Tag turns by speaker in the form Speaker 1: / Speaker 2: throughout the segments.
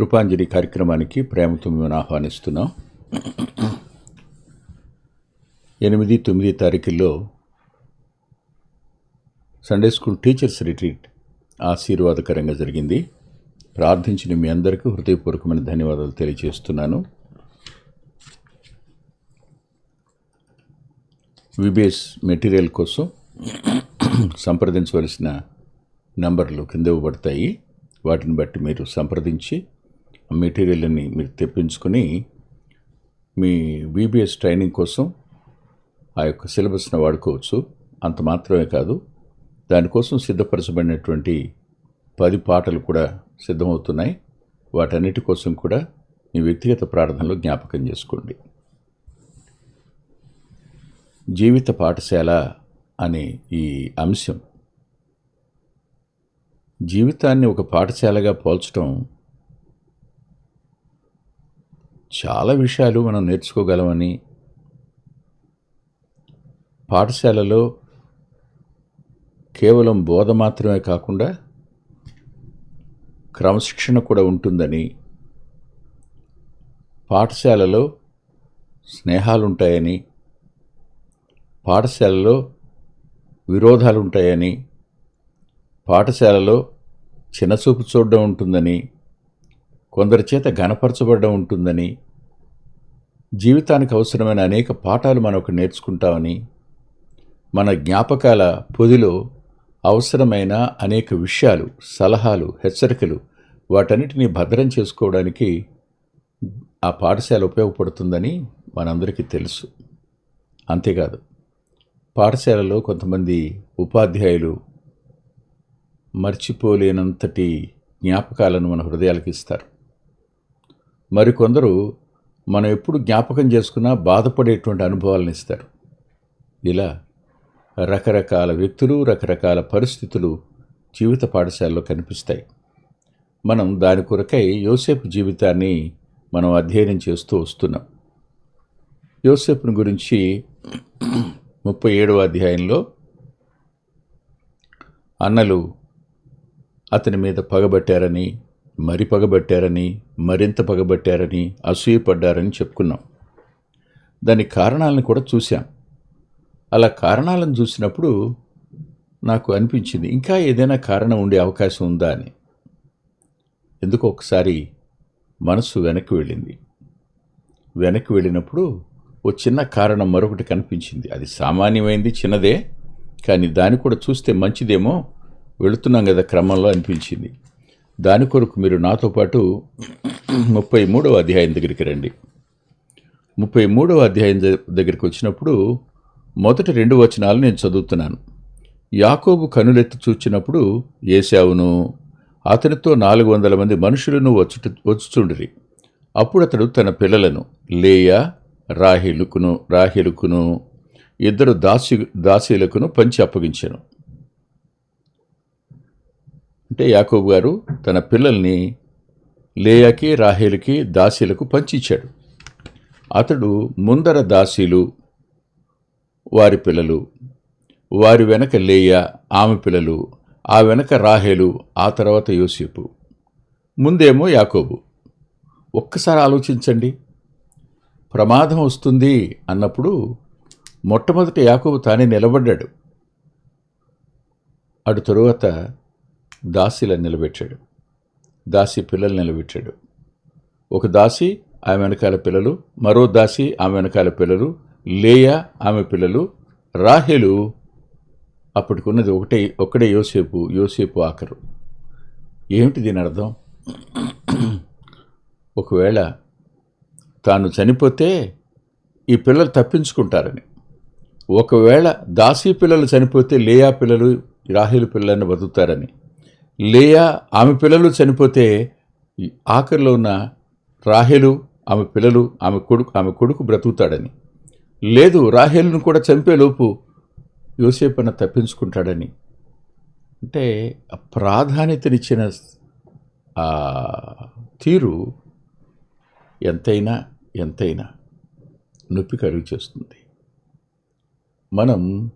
Speaker 1: కృపాంజలి కార్యక్రమానికి ప్రేమతో మేము ఆహ్వానిస్తున్నాం. ఎనిమిది తొమ్మిది తారీఖుల్లో సండే స్కూల్ టీచర్స్ రిట్రీట్ ఆశీర్వాదకరంగా జరిగింది. ప్రార్థించిన మీ అందరికీ హృదయపూర్వకమైన ధన్యవాదాలు తెలియజేస్తున్నాను. విబిఎస్ మెటీరియల్ కోసం సంప్రదించవలసిన నంబర్లు కింద ఇవ్వబడతాయి. వాటిని బట్టి మీరు సంప్రదించి మెటీరియల్ని మీరు తెప్పించుకొని మీ బీబీఎస్ ట్రైనింగ్ కోసం ఆ యొక్క సిలబస్ని వాడుకోవచ్చు. అంత మాత్రమే కాదు దానికోసం సిద్ధపరచబడినటువంటి పది పాటలు కూడా సిద్ధమవుతున్నాయి. వాటన్నిటి కోసం కూడా మీ వ్యక్తిగత ప్రార్థనలో జ్ఞాపకం చేసుకోండి. జీవిత పాఠశాల అనే ఈ అంశం జీవితాన్ని ఒక పాఠశాలగా పోల్చడం చాలా విషయాలు మనం నేర్చుకోగలమని పాఠశాలలో కేవలం బోధ మాత్రమే కాకుండా క్రమశిక్షణ కూడా ఉంటుందని పాఠశాలలో స్నేహాలు ఉంటాయని పాఠశాలలో విరోధాలు ఉంటాయని పాఠశాలలో చిన్నచూపు చూడడం ఉంటుందని కొందరి చేత ఘనపరచబడడం ఉంటుందని జీవితానికి అవసరమైన అనేక పాఠాలు మనం ఒకటి నేర్చుకుంటామని మన జ్ఞాపకాల పొదిలో అవసరమైన అనేక విషయాలు సలహాలు హెచ్చరికలు వాటన్నిటినీ భద్రం చేసుకోవడానికి ఆ పాఠశాల ఉపయోగపడుతుందని మనందరికీ తెలుసు. అంతేకాదు పాఠశాలలో కొంతమంది ఉపాధ్యాయులు మర్చిపోలేనంతటి జ్ఞాపకాలను మన హృదయాలకు ఇస్తారు. మరికొందరు మనం ఎప్పుడు జ్ఞాపకం చేసుకున్నా బాధపడేటువంటి అనుభవాలను ఇస్తారు. ఇలా రకరకాల వ్యక్తులు రకరకాల పరిస్థితులు జీవిత పాఠశాలలో కనిపిస్తాయి. మనం దాని కొరకై యోసేపు జీవితాన్ని మనం అధ్యయనం చేస్తూ వస్తున్నాం. యోసేపుని గురించి ముప్పై ఏడవ అధ్యాయంలో అన్నలు అతని మీద పగబట్టారని మరి పగబట్టారని మరింత పగబట్టారని అసూయపడ్డారని చెప్పుకున్నాం. దాని కారణాలను కూడా చూశాం. అలా కారణాలను చూసినప్పుడు నాకు అనిపించింది ఇంకా ఏదైనా కారణం ఉండే అవకాశం ఉందా అని. ఎందుకు ఒకసారి మనసు వెనక్కి వెళ్ళింది. వెనక్కి వెళ్ళినప్పుడు ఓ చిన్న కారణం మరొకటి కనిపించింది. అది సామాన్యమైంది చిన్నదే కానీ దాన్ని కూడా చూస్తే మంచిదేమో వెళుతున్నాం కదా క్రమంలో అనిపించింది. దాని కొరకు మీరు నాతో పాటు ముప్పై మూడవ అధ్యాయం దగ్గరికి రండి. ముప్పై మూడవ అధ్యాయం దగ్గరికి వచ్చినప్పుడు మొదటి రెండు వచనాలు నేను చదువుతున్నాను. యాకోబు కనులెత్తి చూచినప్పుడు ఏశావును అతనితో నాలుగు వందల మంది మనుషులను వచ్చుట వచ్చుచుండిరి. అప్పుడు అతడు తన పిల్లలను లేయా రాహిలుకును రాహిలుకును ఇద్దరు దాసి దాసీలకును పంచి అప్పగించాను. అంటే యాకోబు గారు తన పిల్లల్ని లేయాకి రాహేలుకి దాసీలకు పంచిచ్చాడు. అతడు ముందర దాసీలు వారి పిల్లలు వారి వెనక లేయ ఆమె పిల్లలు ఆ వెనక రాహేలు ఆ తర్వాత యోసేపు. ముందేమో యాకోబు. ఒక్కసారి ఆలోచించండి. ప్రమాదం వస్తుంది అన్నప్పుడు మొట్టమొదట యాకోబు తానే నిలబడ్డాడు. అటు తరువాత దాసీలను నిలబెట్టాడు. దాసి పిల్లలు నిలబెట్టాడు. ఒక దాసి ఆమె వెనకాల పిల్లలు మరో దాసి ఆమె వెనకాల పిల్లలు లేయా ఆమె పిల్లలు రాహెలు అప్పటికున్నది ఒకటే ఒక్కడే యోసేపు యోసేపు ఆఖరు. ఏమిటి దీని అర్థం? ఒకవేళ తాను చనిపోతే ఈ పిల్లలు తప్పించుకుంటారని. ఒకవేళ దాసీ పిల్లలు చనిపోతే లేయా పిల్లలు రాహేలు పిల్లల్ని బతుకుతారని. లేయా ఆమె పిల్లలు చనిపోతే ఆఖరిలో ఉన్న రాహేలు ఆమె పిల్లలు ఆమె కొడుకు ఆమె కొడుకు బ్రతుకుతాడని. లేదు రాహేలును కూడా చంపేలోపు యోసేపన్న తప్పించుకుంటాడని. అంటే ప్రాధాన్యతనిచ్చిన తీరు ఎంతైనా ఎంతైనా నొప్పి కలుగు చేస్తుంది. మనం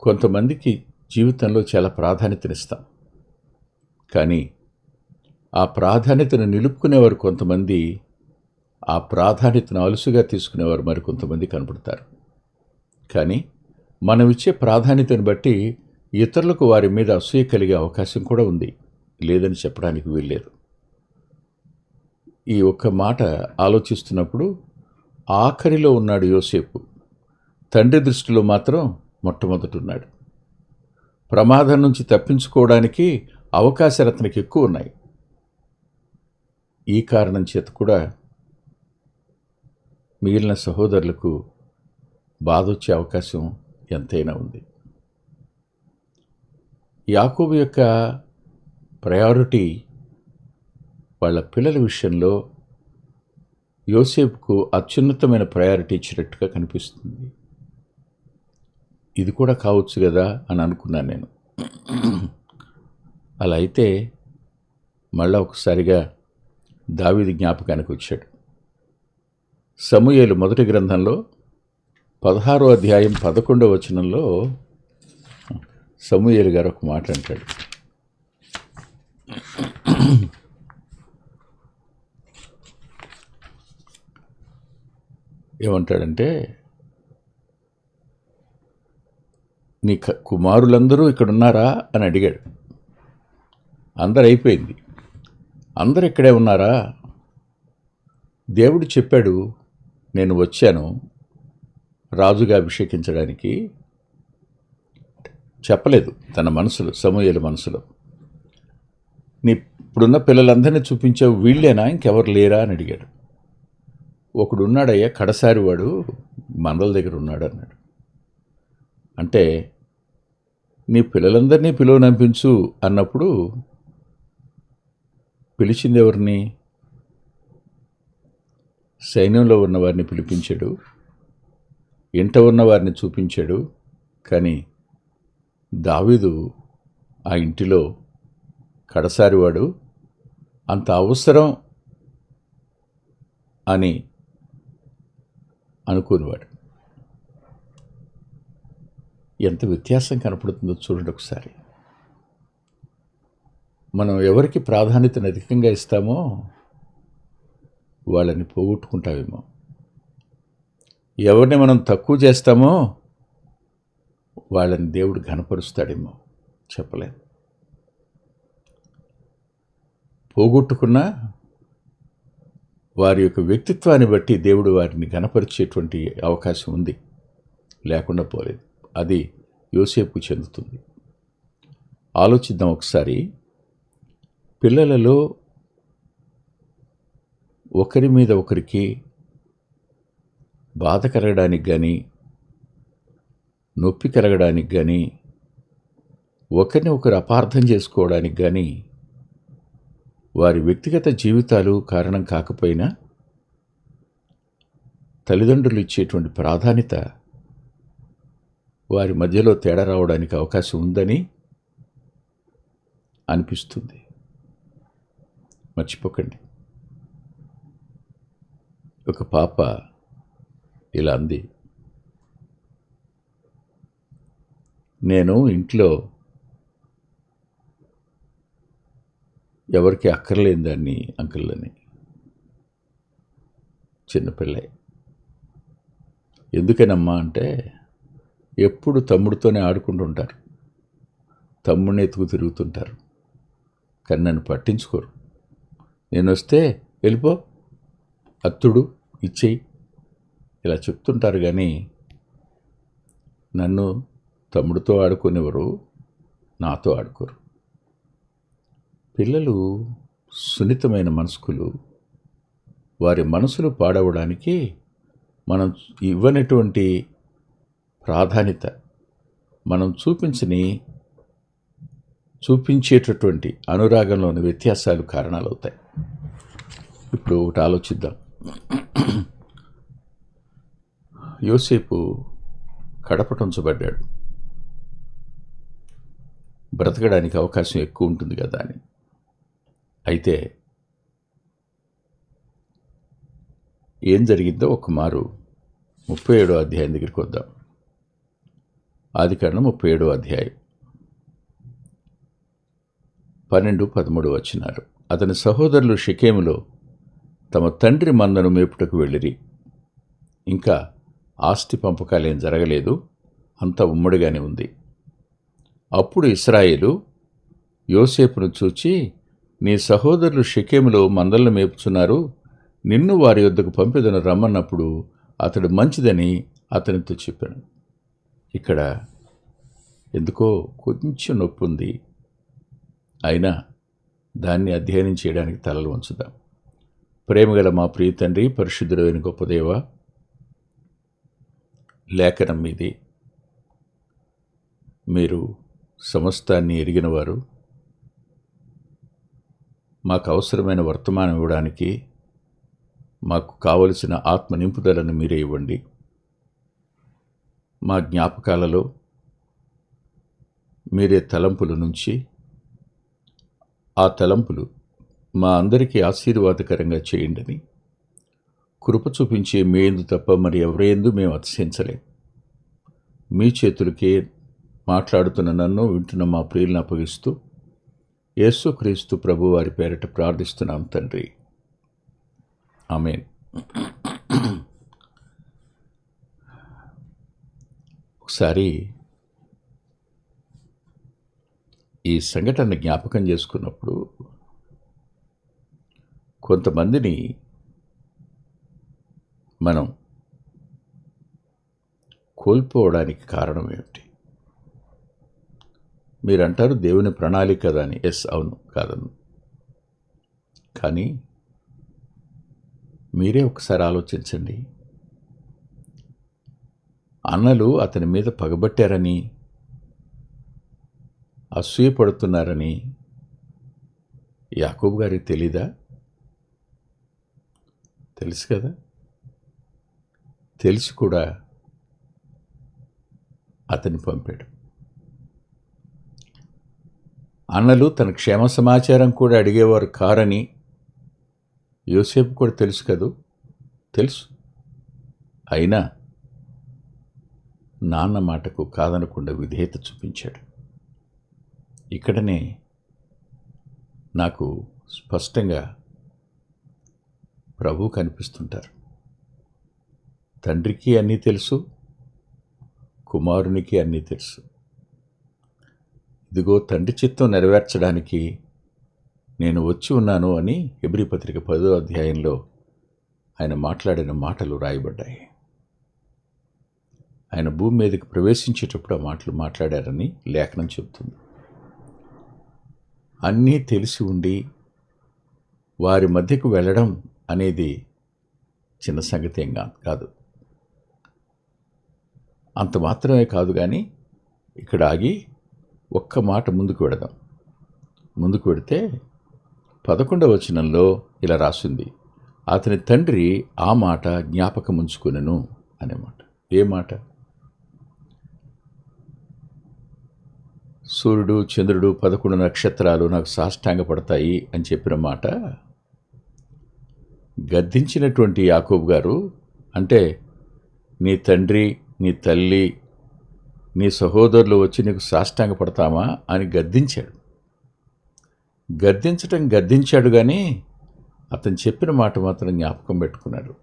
Speaker 1: కొంతమందికి జీవితంలో చాలా ప్రాధాన్యతనిస్తాం. కానీ ఆ ప్రాధాన్యతను నిలుపుకునేవారు కొంతమంది ఆ ప్రాధాన్యతను అలుసుగా తీసుకునేవారు మరి కొంతమంది కనపడతారు కానీ మనం ఇచ్చే ప్రాధాన్యతను బట్టి ఇతరులకు వారి మీద అసూయ కలిగే అవకాశం కూడా ఉంది. లేదని చెప్పడానికి వీల్లేదు. ఈ ఒక్క మాట ఆలోచిస్తున్నప్పుడు ఆఖరిలో ఉన్నాడు యోసేపు. తండ్రి దృష్టిలో మాత్రం మొట్టమొదటి ఉన్నాడు. ప్రమాదం నుంచి తప్పించుకోవడానికి అవకాశాలు అతనికి ఎక్కువ ఉన్నాయి ఈ కారణం చేత కూడా మిగిలిన సహోదరులకు బాధ వచ్చే అవకాశం ఎంతైనా ఉంది. యాకోబు యొక్క ప్రయారిటీ వాళ్ళ పిల్లల విషయంలో యోసేపుకు అత్యున్నతమైన ప్రయారిటీ ఇచ్చినట్టుగా కనిపిస్తుంది. ఇది కూడా కావచ్చు కదా అని అనుకున్నాను నేను. అలా అయితే మళ్ళా ఒకసారిగా దావీది జ్ఞాపకానికి వచ్చాడు. సమూయేలు మొదటి గ్రంథంలో పదహారో అధ్యాయం పదకొండవ వచనంలో సమూయేలు గారు ఒక మాట అంటాడు. ఏమంటాడంటే నీ క- కుమారులందరూ ఇక్కడ ఉన్నారా అని అడిగాడు. అందరు అయిపోయింది అందరు ఇక్కడే ఉన్నారా? దేవుడు చెప్పాడు నేను వచ్చాను రాజుగా అభిషేకించడానికి. చెప్పలేదు తన మనసులో సమూహల మనసులో. నీ ఇప్పుడున్న పిల్లలందరినీ చూపించావు వీళ్ళేనా? ఇంకెవరు లేరా అని అడిగాడు. ఒకడు ఉన్నాడయ్యా కడసారి వాడు మందల దగ్గర ఉన్నాడు అన్నాడు అంటే నీ పిల్లలందరినీ పిలువనంపించు అన్నప్పుడు పిలిచింది ఎవరిని సైన్యంలో ఉన్నవారిని పిలిపించాడు. ఇంట ఉన్నవారిని చూపించాడు. కానీ దావీదు ఆ ఇంటిలో కడసారివాడు అంత అవసరం అని అనుకునేవాడు. ఎంత వ్యత్యాసం కనపడుతుందో చూడండి ఒకసారి. మనం ఎవరికి ప్రాధాన్యతను అధికంగా ఇస్తామో వాళ్ళని పోగొట్టుకుంటామేమో ఎవరిని మనం తక్కువ చేస్తామో వాళ్ళని దేవుడు ఘనపరుస్తాడేమో చెప్పలేం. పోగొట్టుకున్నా వారి యొక్క వ్యక్తిత్వాన్ని బట్టి దేవుడు వారిని ఘనపరిచేటువంటి అవకాశం ఉంది. లేకుండా పోలేదు. అది యోసేపుకు చెందుతుంది. ఆలోచిద్దాం ఒకసారి. పిల్లలలో ఒకరి మీద ఒకరికి బాధ కలగడానికి కానీ నొప్పి కలగడానికి కానీ ఒకరిని ఒకరు అపార్థం చేసుకోవడానికి కానీ వారి వ్యక్తిగత జీవితాలు కారణం కాకపోయినా తల్లిదండ్రులు ఇచ్చేటువంటి ప్రాధాన్యత వారి మధ్యలో తేడా రావడానికి అవకాశం ఉందని అనిపిస్తుంది. మర్చిపోకండి. ఒక పాప ఇలా అంది నేను ఇంట్లో ఎవరికి అక్కర్లేని దాన్ని అంకుల్ని. చిన్నపిల్లే ఎందుకనమ్మా అంటే ఎప్పుడు తమ్ముడితోనే ఆడుకుంటుంటారు తమ్ముడిని ఎత్తుకు తిరుగుతుంటారు. కానీ నన్ను పట్టించుకోరు. నేను వస్తే వెళ్ళిపో. అత్తుడు ఇచ్చేయి. ఇలా చెప్తుంటారు కానీ నన్ను తమ్ముడితో ఆడుకునేవారు నాతో ఆడుకోరు. పిల్లలు సున్నితమైన మనసుకులు. వారి మనసులు పాడవడానికి మనం ఇవ్వనటువంటి ప్రాధాన్యత మనం చూపించని చూపించేటటువంటి అనురాగంలోని వ్యత్యాసాలు కారణాలు అవుతాయి ఇప్పుడు ఒకటి ఆలోచిద్దాం. యోసేపు కడపటుంచబడ్డాడు బ్రతకడానికి అవకాశం ఎక్కువ ఉంటుంది కదా అని. అయితే ఏం జరిగిందో ఒక మారు ముప్పై ఏడో అధ్యాయం దగ్గరికి వద్దాం. ఆది కారణం ముప్పై ఏడో అధ్యాయం పన్నెండు పదమూడు వచ్చినారు. అతని సహోదరులు షికేములో తమ తండ్రి మందను మేపుటకు వెళ్ళిరి. ఇంకా ఆస్తి పంపకాలేం జరగలేదు అంత ఉమ్మడిగానే ఉంది. అప్పుడు ఇస్రాయేలు యోసేపును చూచి నీ సహోదరులు షకేములో మందలను మేపుచున్నారు నిన్ను వారి యొద్దకు పంపిదను రమ్మన్నప్పుడు అతడు మంచిదని అతనితో చెప్పాను. ఇక్కడ ఎందుకో కొంచెం నొప్పి ఉంది అయినా దాన్ని అధ్యయనం చేయడానికి తలలు ఉంచుదాం ప్రేమగల మా ప్రియ తండ్రి పరిశుద్ధుడైన గొప్పదేవ లేఖనం మీది. మీరు సమస్తాన్ని ఎరిగినవారు. మాకు అవసరమైన వర్తమానం ఇవ్వడానికి మాకు కావలసిన ఆత్మ నింపుదలను మీరే ఇవ్వండి. మా జ్ఞాపకాలలో మీరే తలంపుల నుంచి ఆ తలంపులు మా అందరికీ ఆశీర్వాదకరంగా చేయండిని. కృప చూపించే మీ ఎందు తప్ప మరి ఎవరేందు మేము అతిశించలేం మీ చేతులకే మాట్లాడుతున్న నన్ను వింటున్న మా ప్రియులను అప్పగిస్తూ యేసుక్రీస్తు ప్రభు వారి పేరిట ప్రార్థిస్తున్నాం తండ్రి. ఆమెన్. ఒకసారి ఈ సంఘటన జ్ఞాపకం చేసుకున్నప్పుడు కొంతమందిని మనం కోల్పోవడానికి కారణం ఏమిటి? మీరంటారు దేవుని ప్రణాళిక కదా అని. ఎస్ అవును కాదను. కానీ మీరే ఒకసారి ఆలోచించండి. అన్నలు అతని మీద పగబట్టారని అసూయపడుతున్నారని యాకూబ్ గారికి తెలీదా? తెలుసు కదా? తెలిసి కూడా అతన్ని పంపాడు. అన్నలు తన క్షేమ సమాచారం కూడా అడిగేవారు కారని యోసేపు కూడా తెలుసు కదూ? తెలుసు. అయినా నాన్న మాటకు కాదనకుండా విధేయత చూపించాడు. ఇక్కడనే నాకు స్పష్టంగా ప్రభు కనిపిస్తుంటారు. తండ్రికి అన్నీ తెలుసు కుమారునికి అన్నీ తెలుసు. ఇదిగో తండ్రి చిత్తం నెరవేర్చడానికి నేను వచ్చి ఉన్నాను అని ఎబ్రి పత్రిక పదో అధ్యాయంలో ఆయన మాట్లాడిన మాటలు రాయబడ్డాయి. ఆయన భూమి మీదకి ప్రవేశించేటప్పుడు ఆ మాటలు మాట్లాడారని లేఖనం చెబుతుంది. అన్నీ తెలిసి ఉండి వారి మధ్యకు వెళ్ళడం అనేది చిన్న సంగతి ఏం కాదు అంత మాత్రమే కాదు కానీ ఇక్కడ ఆగి ఒక్క మాట ముందుకు వెడదాం ముందుకు వెడితే పదకొండవ వచనంలో ఇలా రాసింది అతని తండ్రి ఆ మాట జ్ఞాపకం ఉంచుకునను అనే మాట. ఏ మాట? సూర్యుడు చంద్రుడు పదకొండు నక్షత్రాలు నాకు సాష్టాంగపడతాయి అని చెప్పిన మాట గద్దించినటువంటి యాకూబ్ గారు అంటే నీ తండ్రి నీ తల్లి నీ సహోదరులు వచ్చి నీకు సాష్టాంగ పడతామా అని గద్దించాడు. గద్దించటం గద్దించాడు కానీ అతను చెప్పిన మాట మాత్రం జ్ఞాపకం పెట్టుకున్నాడు.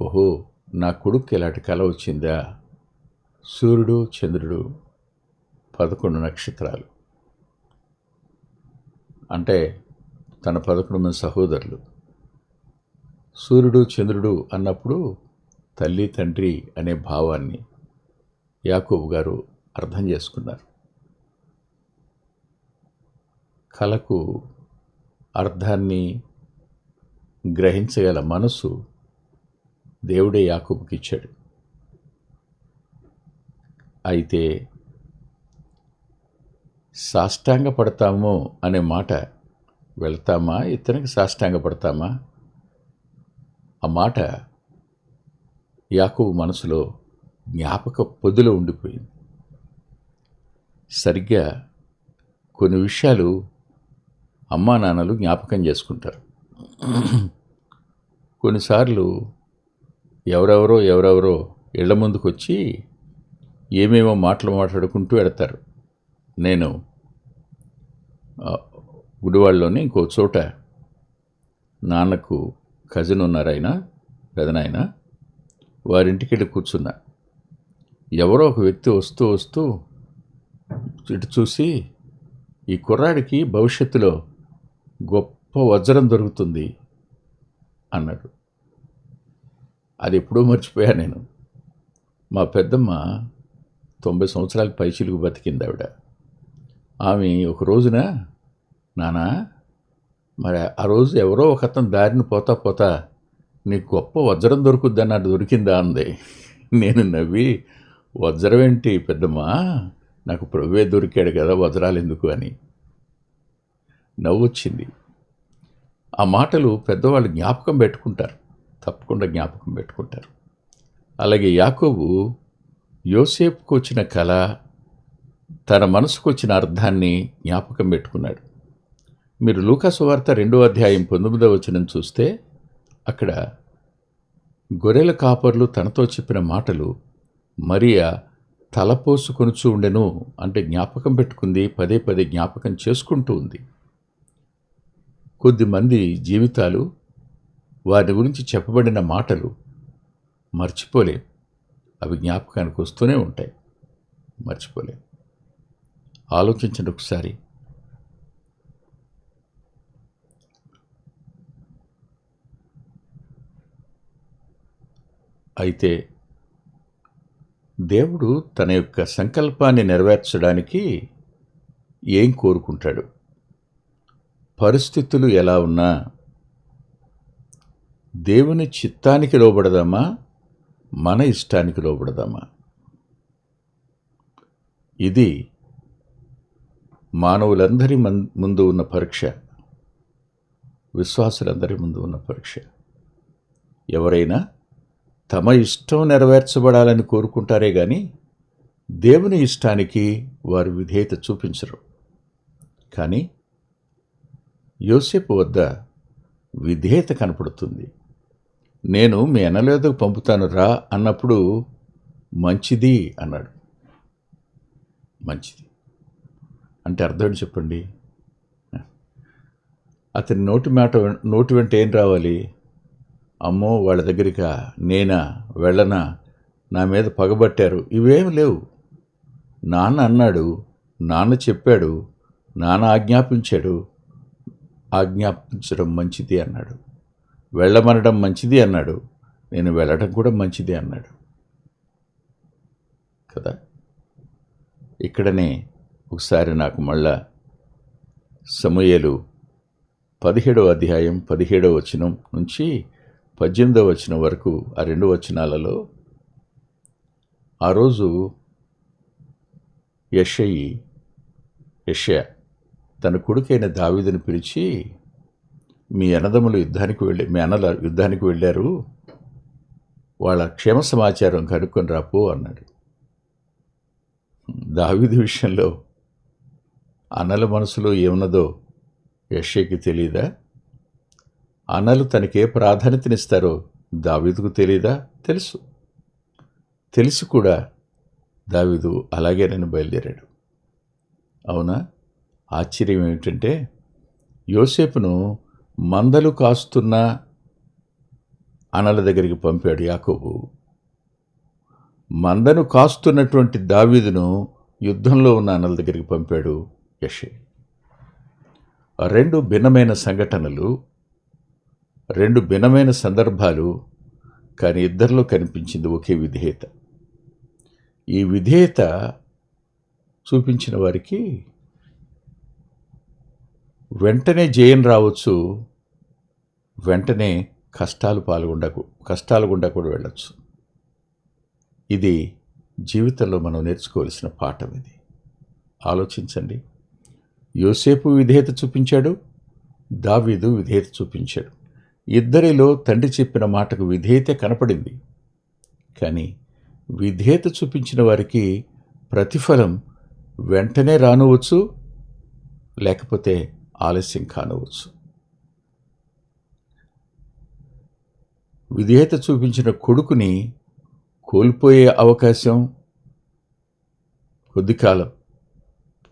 Speaker 1: ఓహో నా కొడుకు ఇలాంటి కళ వచ్చిందా? సూర్యుడు చంద్రుడు పదకొండు నక్షత్రాలు. అంటే తన పదకొండు మంది సహోదరులు. సూర్యుడు చంద్రుడు అన్నప్పుడు తల్లి తండ్రి అనే భావాన్ని యాకూబ్ గారు అర్థం చేసుకున్నారు. కళకు అర్థాన్ని గ్రహించగల మనసు దేవుడే యాకోబుకి ఇచ్చాడు అయితే సాష్టాంగపడతాము అనే మాట వెళ్తామా? ఇతనికి సాష్టాంగ పడతామా ఆ మాట యాకోబు మనసులో జ్ఞాపక పొద్దులో ఉండిపోయింది. సరిగ్గా కొన్ని విషయాలు అమ్మా నాన్నలు జ్ఞాపకం చేసుకుంటారు. కొన్నిసార్లు ఎవరెవరో ఎవరెవరో ఇళ్ళ ముందుకు వచ్చి ఏమేమో మాటలు మాట్లాడుకుంటూ వెడతారు నేను గుడివాళ్ళలోనే ఇంకో చోట నాన్నకు కజిన్ ఉన్నారాయన పెదనాయన వారింటికి వెళ్ళి కూర్చున్నా. ఎవరో ఒక వ్యక్తి వస్తూ వస్తూ ఇటు చూసి ఈ కుర్రాడికి భవిష్యత్తులో గొప్ప వజ్రం దొరుకుతుంది అన్నాడు. అది ఎప్పుడూ మర్చిపోయా నేను. మా పెద్దమ్మ తొంభై సంవత్సరాలకు పైచిలుకు బతికింది ఆవిడ ఆమె ఒక రోజున నానా మరి ఆ రోజు ఎవరో ఒక అతను దారిని పోతా పోతా నీకు గొప్ప వజ్రం దొరుకుద్ది అన్నట్టు దొరికిందా? అంది. నేను నవ్వి వజ్రం ఏంటి పెద్దమ్మా? నాకు ప్రభువే దొరికాడు కదా వజ్రాలు ఎందుకు? అని నవ్వొచ్చింది. ఆ మాటలు పెద్దవాళ్ళు జ్ఞాపకం పెట్టుకుంటారు. తప్పకుండా జ్ఞాపకం పెట్టుకుంటారు. అలాగే యాకోబు యోసేపుకు వచ్చిన కళ తన మనసుకు వచ్చిన అర్థాన్ని జ్ఞాపకం పెట్టుకున్నాడు. మీరు లూకాసు వార్త రెండో అధ్యాయం పంతొమ్మిదవ వచనం చూస్తే అక్కడ గొర్రెల కాపర్లు తనతో చెప్పిన మాటలు మరియా తలపోసుకొనుచు ఉండెను అంటే జ్ఞాపకం పెట్టుకుంది పదే పదే జ్ఞాపకం చేసుకుంటూ ఉంది. కొద్దిమంది జీవితాలు వారి గురించి చెప్పబడిన మాటలు మర్చిపోలేం. అవి జ్ఞాపకానికి వస్తూనే ఉంటాయి. మర్చిపోలేం. ఆలోచించండి ఒకసారి. అయితే దేవుడు తన యొక్క సంకల్పాన్ని నెరవేర్చడానికి ఏం కోరుకుంటాడు? పరిస్థితులు ఎలా ఉన్నా దేవుని చిత్తానికి లోబడదామా? మన ఇష్టానికి లోబడదామా? ఇది మానవులందరి ముందు ఉన్న పరీక్ష. విశ్వాసులందరి ముందు ఉన్న పరీక్ష. ఎవరైనా తమ ఇష్టం నెరవేర్చబడాలని కోరుకుంటారే కానీ దేవుని ఇష్టానికి వారు విధేయత చూపించరు. కానీ యోసేపు వద్ద విధేయత కనపడుతుంది. నేను మీ అన్నలేదకు పంపుతాను రా అన్నప్పుడు మంచిది అన్నాడు. మంచిది. అంటే అర్థం చెప్పండి? అతని నోటి మాట నోటి వెంట ఏం రావాలి? అమ్మో వాళ్ళ దగ్గరికా నేనా వెళ్ళనా నా మీద పగబట్టారు. ఇవేం లేవు. నాన్న అన్నాడు నాన్న చెప్పాడు నాన్న ఆజ్ఞాపించాడు. ఆజ్ఞాపించడం మంచిది అన్నాడు. వెళ్ళమనడం మంచిది అన్నాడు. నేను వెళ్ళడం కూడా మంచిది అన్నాడు. కదా? ఇక్కడనే ఒకసారి నాకు మళ్ళా సమయలు పదిహేడవ అధ్యాయం పదిహేడవ వచనం నుంచి పద్దెనిమిదవ వచనం వరకు ఆ రెండు వచనాలలో ఆ రోజు యషయి యషయ తన కొడుకైన దావీదుని పిలిచి మీ అన్నదమ్ములు యుద్ధానికి వెళ్ళి మీ అన్నల యుద్ధానికి వెళ్ళారు వాళ్ళ క్షేమ సమాచారం కనుక్కొని రాపో అన్నాడు. దావీదు విషయంలో అన్నల మనసులో ఏమున్నదో యషయ్కి తెలియదా అన్నలు తనకే ప్రాధాన్యతనిస్తారో దావీదుకు తెలియదా తెలుసు. తెలిసి కూడా దావీదు అలాగే నేను బయలుదేరాడు. అవునా? ఆశ్చర్యం ఏమిటంటే యోసేపును మందలు కాస్తున్న అనల దగ్గరికి పంపాడు యాకోబు. మందను కాస్తున్నటువంటి దావీదును యుద్ధంలో ఉన్న అనల దగ్గరికి పంపాడు యషే. రెండు భిన్నమైన సంఘటనలు రెండు భిన్నమైన సందర్భాలు కానీ ఇద్దరిలో కనిపించింది ఒకే విధేయత. ఈ విధేయత చూపించిన వారికి వెంటనే జయం రావచ్చు వెంటనే కష్టాలు పాల్గొండకు కష్టాలు గుండా కూడా వెళ్ళచ్చు. ఇది జీవితంలో మనం నేర్చుకోవాల్సిన పాఠం ఇది. ఆలోచించండి. యోసేపు విధేయత చూపించాడు దావీదు విధేయత చూపించాడు. ఇద్దరిలో తండ్రి చెప్పిన మాటకు విధేయత కనపడింది. కానీ విధేయత చూపించిన వారికి ప్రతిఫలం వెంటనే రానువచ్చు లేకపోతే ఆలస్యం కానవచ్చు. విధేయత చూపించిన కొడుకుని కోల్పోయే అవకాశం కొద్ది కాలం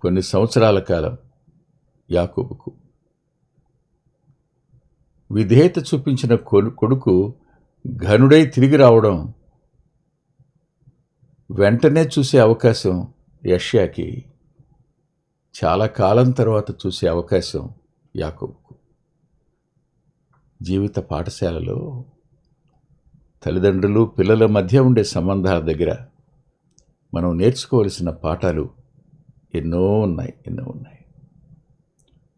Speaker 1: కొన్ని సంవత్సరాల కాలం యాకోబుకు. విధేయత చూపించిన కొడుకు ఘనుడై తిరిగి రావడం వెంటనే చూసే అవకాశం యష్యాకి చాలా కాలం తర్వాత చూసే అవకాశం యాకోబుకు. జీవిత పాఠశాలలో తల్లిదండ్రులు పిల్లల మధ్య ఉండే సంబంధాల దగ్గర మనం నేర్చుకోవలసిన పాఠాలు ఎన్నో ఉన్నాయి ఎన్నో ఉన్నాయి.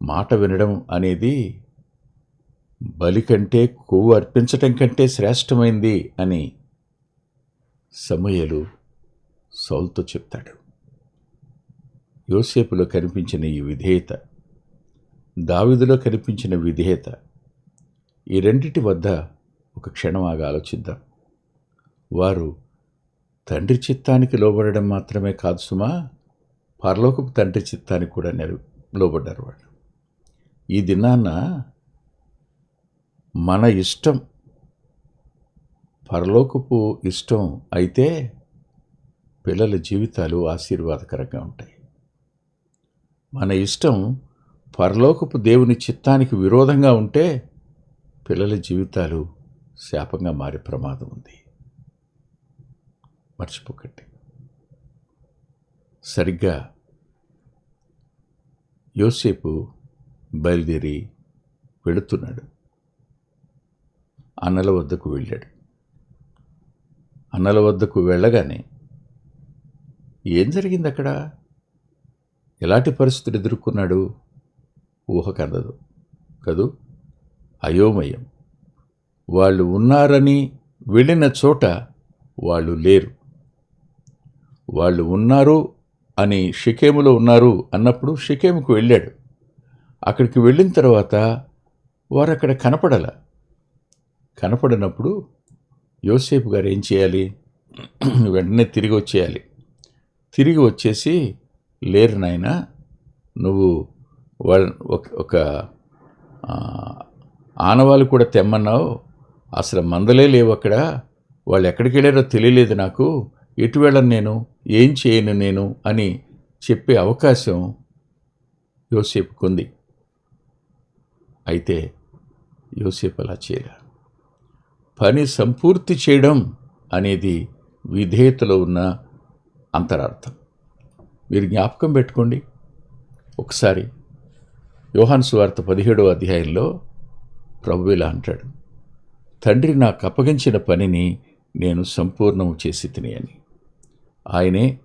Speaker 1: మాట వినడం అనేది బలి కంటే కొవ్వు అర్పించటం కంటే శ్రేష్టమైంది అని సమయలు సౌల్తో చెప్తాడు. యోసేపులో కనిపించిన ఈ విధేయత దావిదులో కనిపించిన విధేయత ఈ రెండిటి వద్ద ఒక క్షణం ఆగా ఆలోచిద్దాం. వారు తండ్రి చిత్తానికి లోబడడం మాత్రమే కాదు సుమా పరలోకపు తండ్రి చిత్తానికి కూడా నెర లోబడ్డారు వాళ్ళు. ఈ దినాన్న మన ఇష్టం. పరలోకపు ఇష్టం అయితే పిల్లల జీవితాలు ఆశీర్వాదకరంగా ఉంటాయి. మన ఇష్టం పరలోకపు దేవుని చిత్తానికి విరోధంగా ఉంటే పిల్లల జీవితాలు శాపంగా మారే ప్రమాదం ఉంది. మర్చిపోకండి. సరిగ్గా యోసేపు బయలుదేరి వెళుతున్నాడు. అన్నల వద్దకు వెళ్ళాడు. అన్నల వద్దకు వెళ్ళగానే ఏం జరిగింది అక్కడ? ఎలాంటి పరిస్థితులు ఎదుర్కొన్నాడు? ఊహకందదు కదూ? అయోమయం. వాళ్ళు ఉన్నారని వెళ్ళిన చోట వాళ్ళు లేరు. వాళ్ళు ఉన్నారు అని షికేములో ఉన్నారు అన్నప్పుడు షికేముకు వెళ్ళాడు. అక్కడికి వెళ్ళిన తర్వాత వారు అక్కడ కనపడలా. కనపడినప్పుడు యోసేపు గారు ఏం చేయాలి? వెంటనే తిరిగి వచ్చేయాలి. తిరిగి వచ్చేసి లేరు నాయన నువ్వు వాళ్ళ ఒక ఒక ఆనవాళ్ళు కూడా తెమ్మన్నావు. అసలు మందలే లేవు అక్కడ. వాళ్ళు ఎక్కడికి వెళ్ళారో తెలియలేదు నాకు. ఎటు వెళ్ళను నేను? ఏం చేయను నేను? అని చెప్పే అవకాశం యోసేపుకుంది. అయితే యోసేపు అలా చేయలే పని సంపూర్తి చేయడం అనేది విధేయతలో ఉన్న అంతరార్థం. మీరు జ్ఞాపకం పెట్టుకోండి. ఒకసారి యోహాన్ సువార్త పదిహేడవ అధ్యాయంలో ప్రభు ఇలా అంటాడు తండ్రి నాకు అప్పగించిన పనిని నేను సంపూర్ణం చేసి తిని అని ఆయనే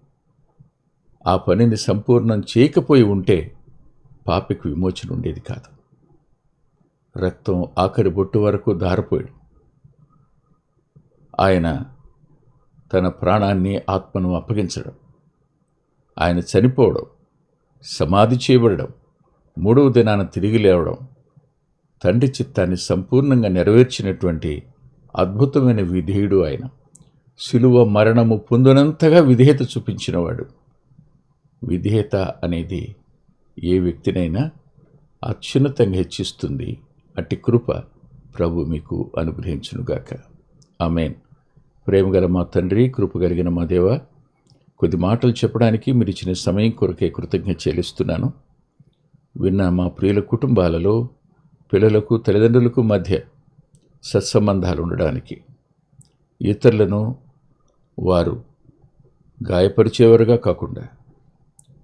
Speaker 1: ఆ పనిని సంపూర్ణం చేయకపోయి ఉంటే పాపికి విమోచన ఉండేది కాదు. రక్తం ఆఖరి బొట్టు వరకు దారిపోయాడు ఆయన తన ప్రాణాన్ని ఆత్మను అప్పగించడం ఆయన చనిపోవడం సమాధి చేయబడడం మూడవ దినాన తిరిగి లేవడం తండ్రి చిత్తాన్ని సంపూర్ణంగా నెరవేర్చినటువంటి అద్భుతమైన విధేయుడు ఆయన. శిలువ మరణము పొందినంతగా విధేయత చూపించినవాడు. విధేయత అనేది ఏ వ్యక్తినైనా అత్యున్నతంగా హెచ్చిస్తుంది. అట్టి కృప ప్రభు మీకు అనుగ్రహించునుగాక. ఆమెన్. ప్రేమగల మా తండ్రి కృప కలిగిన మా దేవ కొద్ది మాటలు చెప్పడానికి మీరు ఇచ్చిన సమయం కొరకే కృతజ్ఞత చెల్లిస్తున్నాను. విన్న మా ప్రియుల కుటుంబాలలో పిల్లలకు తల్లిదండ్రులకు మధ్య సత్సంబంధాలు ఉండడానికి ఇతరులను వారు గాయపరిచేవారుగా కాకుండా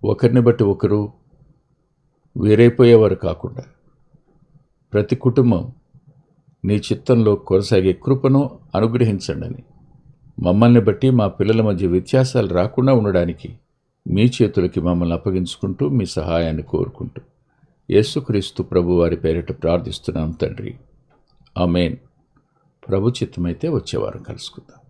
Speaker 1: ఒకరిని బట్టి ఒకరు వేరైపోయేవారు కాకుండా ప్రతి కుటుంబం నీ చిత్తంలో కొనసాగే కృపను అనుగ్రహించండి మమ్మల్ని బట్టి మా పిల్లల మధ్య వ్యత్యాసాలు రాకుండా ఉండడానికి మీ చేతులకి మమ్మల్ని అప్పగించుకుంటూ మీ సహాయాన్ని కోరుకుంటూ యేసుక్రీస్తు ప్రభు వారి పేరిట ప్రార్థిస్తున్నాం తండ్రి. ఆమెన్. ప్రభు చిత్తమైతే వచ్చేవారం కలుసుకుందాం.